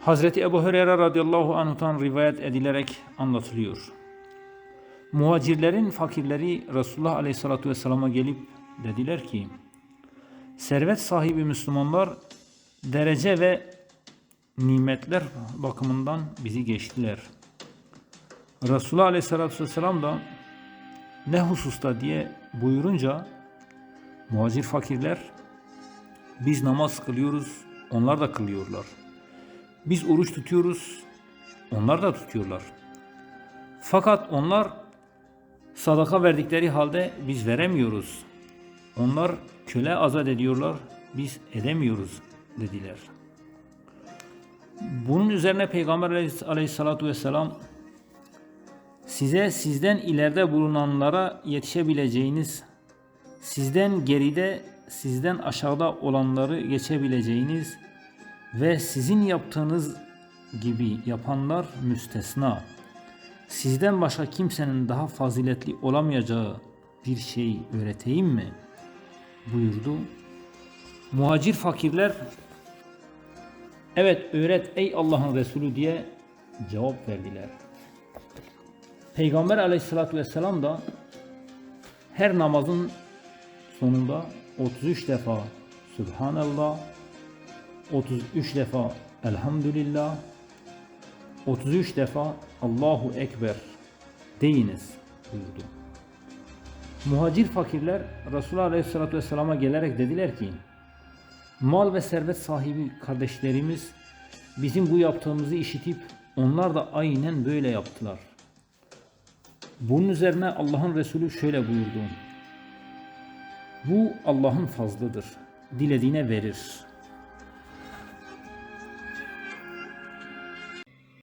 Hazreti Ebu Hureyre radıyallahu anh'tan rivayet edilerek anlatılıyor. Muhacirlerin fakirleri Resulullah aleyhissalatu vesselama gelip dediler ki servet sahibi Müslümanlar derece ve nimetler bakımından bizi geçtiler. Resulullah aleyhissalatu vesselam da ne hususta diye buyurunca muhacir fakirler biz namaz kılıyoruz onlar da kılıyorlar. Biz oruç tutuyoruz onlar da tutuyorlar. Fakat onlar sadaka verdikleri halde biz veremiyoruz. Onlar köle azat ediyorlar biz edemiyoruz dediler. Bunun üzerine Peygamber aleyhissalatu vesselam size sizden ileride bulunanlara yetişebileceğiniz, sizden geride, sizden aşağıda olanları geçebileceğiniz ve sizin yaptığınız gibi yapanlar müstesna. Sizden başka kimsenin daha faziletli olamayacağı bir şey öğreteyim mi? buyurdu. Muhacir fakirler evet öğret ey Allah'ın Resulü diye cevap verdiler. Peygamber aleyhissalatü vesselam da her namazın sonunda 33 defa Subhanallah, 33 defa Elhamdülillah, 33 defa Allahu Ekber deyiniz buyurdu. Muhacir fakirler Resulullah Aleyhisselatü Vesselam'a gelerek dediler ki mal ve servet sahibi kardeşlerimiz bizim bu yaptığımızı işitip onlar da aynen böyle yaptılar. Bunun üzerine Allah'ın Resulü şöyle buyurdu. Bu Allah'ın fazlıdır. Dilediğine verir.